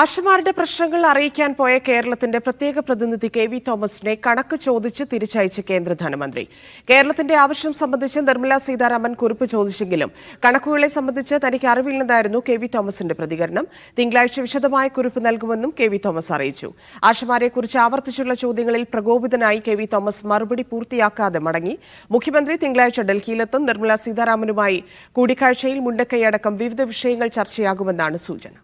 ആശമാരുടെ പ്രശ്നങ്ങൾ അറിയിക്കാൻ പോയ കേരളത്തിന്റെ പ്രത്യേക പ്രതിനിധി കെ വി തോമസിനെ കണക്ക് ചോദിച്ച് തിരിച്ചയച്ച കേന്ദ്ര ധനമന്ത്രി. കേരളത്തിന്റെ ആവശ്യം സംബന്ധിച്ച് നിർമ്മലാ സീതാരാമൻ കുറിപ്പ് ചോദിച്ചെങ്കിലും കണക്കുകളെ സംബന്ധിച്ച് തനിക്ക് അറിവില്ലെന്നായിരുന്നു കെ വി തോമസിന്റെ പ്രതികരണം. തിങ്കളാഴ്ച വിശദമായ കുറിപ്പ് നൽകുമെന്നും കെ വി തോമസ് അറിയിച്ചു. ആശമാരെക്കുറിച്ച് ആവർത്തിച്ചുള്ള ചോദ്യങ്ങളിൽ പ്രകോപിതനായി കെ വി തോമസ് മറുപടി പൂർത്തിയാക്കാതെ മടങ്ങി. മുഖ്യമന്ത്രി തിങ്കളാഴ്ച ഡൽഹിയിലെത്തും. നിർമ്മലാ സീതാരാമനുമായി കൂടിക്കാഴ്ചയിൽ മുണ്ടക്കൈയടക്കം വിവിധ വിഷയങ്ങൾ ചർച്ചയാകുമെന്നാണ് സൂചന.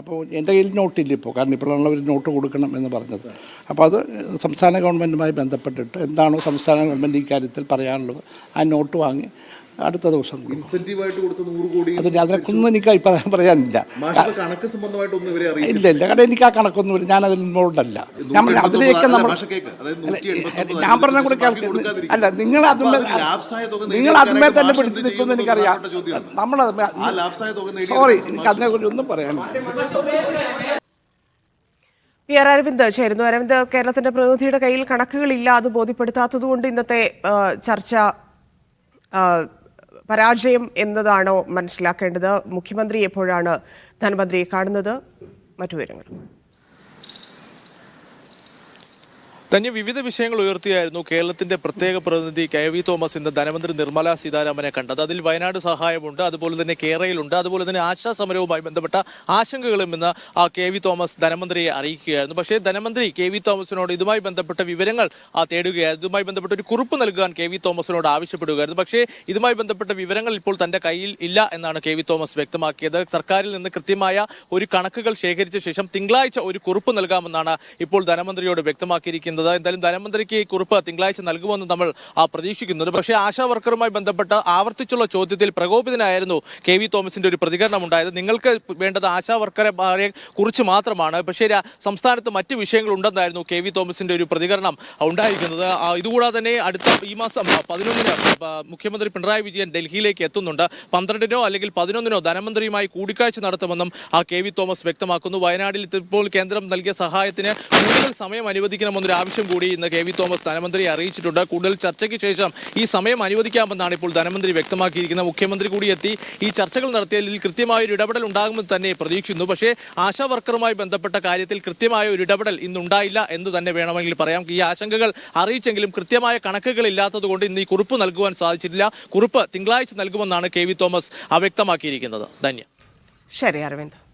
അപ്പോൾ എന്റെ കയ്യിൽ നോട്ടില്ല ഇപ്പോൾ. കാരണം ഇപ്പോഴാണ് ഒരു നോട്ട് കൊടുക്കണം എന്ന് പറഞ്ഞത്. അപ്പോൾ അത് സംസ്ഥാന ഗവൺമെന്റുമായി ബന്ധപ്പെട്ടിട്ട് എന്താണോ സംസ്ഥാന ഗവൺമെന്റ് കാര്യത്തിൽ പറയാനുള്ളത് ആ നോട്ട് വാങ്ങി അടുത്ത ദിവസം അതിന്റെ ഇൻസെന്റീവായിട്ട് കൊടുത്ത നൂറ് കോടി അത് അതിനെക്കൊന്നും എനിക്ക് അഭിപ്രായം പറയാനില്ല. മാഷിന്റെ കണക്ക് സംബന്ധമായിട്ടൊന്നും ഇവരെ ഇല്ല ഇല്ല കാരണം എനിക്ക് ആ കണക്കൊന്നും ഇല്ല ഞാൻ അതിൽ ഇൻവോൾവല്ല അല്ല. ഞാൻ അതിലേക്ക് നമ്മൾ ഞാൻ പറഞ്ഞ കൂടെ ബാക്കി അല്ല നിങ്ങൾ അതിന്റെ നിങ്ങൾ നേടിയ തന്നെ പിടിച്ചു നിൽക്കുന്നു നിൽക്കുമെന്ന് എനിക്കറിയാം. നമ്മൾ സോറി എനിക്ക് അതിനെക്കുറിച്ച് ഒന്നും പറയാനില്ല. പി ആർ അരവിന്ദ് ചേരുന്നു. അരവിന്ദ് കേരളത്തിന്റെ പ്രതിനിധിയുടെ കയ്യിൽ കണക്കുകളില്ല അത് ബോധ്യപ്പെടുത്താത്തതുകൊണ്ട് ഇന്നത്തെ ചർച്ച പരാജയം എന്നതാണോ മനസ്സിലാക്കേണ്ടത്? മുഖ്യമന്ത്രി എപ്പോഴാണ് ധനമന്ത്രിയെ കാണുന്നത്? മറ്റു വിവരങ്ങൾ. തന്നെ വിവിധ വിഷയങ്ങൾ ഉയർത്തിയായിരുന്നു കേരളത്തിന്റെ പ്രത്യേക പ്രതിനിധി കെ വി തോമസ് ഇന്ന് ധനമന്ത്രി നിർമ്മല സീതാരാമനെ കണ്ടത്. അതിൽ വയനാട് സഹായമുണ്ട് അതുപോലെ തന്നെ കേരളയിലുണ്ട് അതുപോലെ തന്നെ ആശാ സമരവുമായി ബന്ധപ്പെട്ട ആശങ്കകളും ഇന്ന് ആ കെ വി തോമസ് ധനമന്ത്രിയെ അറിയിക്കുകയായിരുന്നു. പക്ഷേ ധനമന്ത്രി കെ വി തോമസിനോട് ഇതുമായി ബന്ധപ്പെട്ട വിവരങ്ങൾ തേടുകയായിരുന്നു. ഇതുമായി ബന്ധപ്പെട്ട ഒരു കുറിപ്പ് നൽകാൻ കെ വി തോമസിനോട് ആവശ്യപ്പെടുകയായിരുന്നു. പക്ഷേ ഇതുമായി ബന്ധപ്പെട്ട വിവരങ്ങൾ ഇപ്പോൾ തന്റെ കയ്യിൽ ഇല്ല എന്നാണ് കെ വി തോമസ് വ്യക്തമാക്കിയത്. സർക്കാരിൽ നിന്ന് കൃത്യമായ ഒരു കണക്കുകൾ ശേഖരിച്ച ശേഷം തിങ്കളാഴ്ച ഒരു കുറിപ്പ് നൽകാമെന്നാണ് ഇപ്പോൾ ധനമന്ത്രിയോട് വ്യക്തമാക്കിയിരിക്കുന്നത്. എന്തായാലും ധനമന്ത്രിക്ക് ഈ കുറിപ്പ് തിങ്കളാഴ്ച നൽകുമെന്ന് നമ്മൾ പ്രതീക്ഷിക്കുന്നുണ്ട്. പക്ഷേ ആശാ വർക്കറുമായി ബന്ധപ്പെട്ട ആവർത്തിച്ചുള്ള ചോദ്യത്തിൽ പ്രകോപിതനായിരുന്നു കെ വി തോമസിന്റെ ഒരു പ്രതികരണം ഉണ്ടായത് നിങ്ങൾക്ക് വേണ്ടത് ആശാ വർക്കറെ കുറിച്ച് മാത്രമാണ്. പക്ഷേ സംസ്ഥാനത്ത് മറ്റ് വിഷയങ്ങൾ ഉണ്ടെന്നായിരുന്നു കെ വി തോമസിന്റെ ഒരു പ്രതികരണം ഉണ്ടായിരിക്കുന്നത്. ഇതുകൂടാതെ തന്നെ അടുത്ത ഈ മാസം പതിനൊന്നിന് മുഖ്യമന്ത്രി പിണറായി വിജയൻ ഡൽഹിയിലേക്ക് എത്തുന്നുണ്ട്. പന്ത്രണ്ടിനോ അല്ലെങ്കിൽ പതിനൊന്നിനോ ധനമന്ത്രിയുമായി കൂടിക്കാഴ്ച നടത്തുമെന്നും ആ കെ വി തോമസ് വ്യക്തമാക്കുന്നു. വയനാട്ടിൽ ഇപ്പോൾ കേന്ദ്രം നൽകിയ സഹായത്തിന് കൂടുതൽ സമയം അനുവദിക്കണമെന്നൊരു ആവശ്യം കൂടി ഇന്ന് കെ വി തോമസ് ധനമന്ത്രിയെ അറിയിച്ചിട്ടുണ്ട്. കൂടുതൽ ചർച്ചയ്ക്ക് ശേഷം ഈ സമയം അനുവദിക്കാമെന്നാണ് ഇപ്പോൾ ധനമന്ത്രി വ്യക്തമാക്കിയിരിക്കുന്നത്. മുഖ്യമന്ത്രി കൂടി എത്തി. ഈ ചർച്ചകൾ നടത്തിയതിൽ കൃത്യമായ ഒരു ഇടപെടൽ ഉണ്ടാകുമെന്ന് തന്നെ പ്രതീക്ഷിക്കുന്നു. പക്ഷേ ആശാ വർക്കറുമായി ബന്ധപ്പെട്ട കാര്യത്തിൽ കൃത്യമായ ഒരു ഇടപെടൽ ഇന്നുണ്ടായില്ല എന്ന് തന്നെ വേണമെങ്കിൽ പറയാം. ഈ ആശങ്കകൾ അറിയിച്ചെങ്കിലും കൃത്യമായ കണക്കുകൾ ഇല്ലാത്തതുകൊണ്ട് ഇന്ന് ഈ കുറിപ്പ് നൽകുവാൻ സാധിച്ചിട്ടില്ല. കുറിപ്പ് തിങ്കളാഴ്ച നൽകുമെന്നാണ് കെ തോമസ് അവ്യക്തമാക്കിയിരിക്കുന്നത്. വ്യക്തമാക്കിയിരിക്കുന്നത് ധന്യ. ശരി അരവിന്ദ്.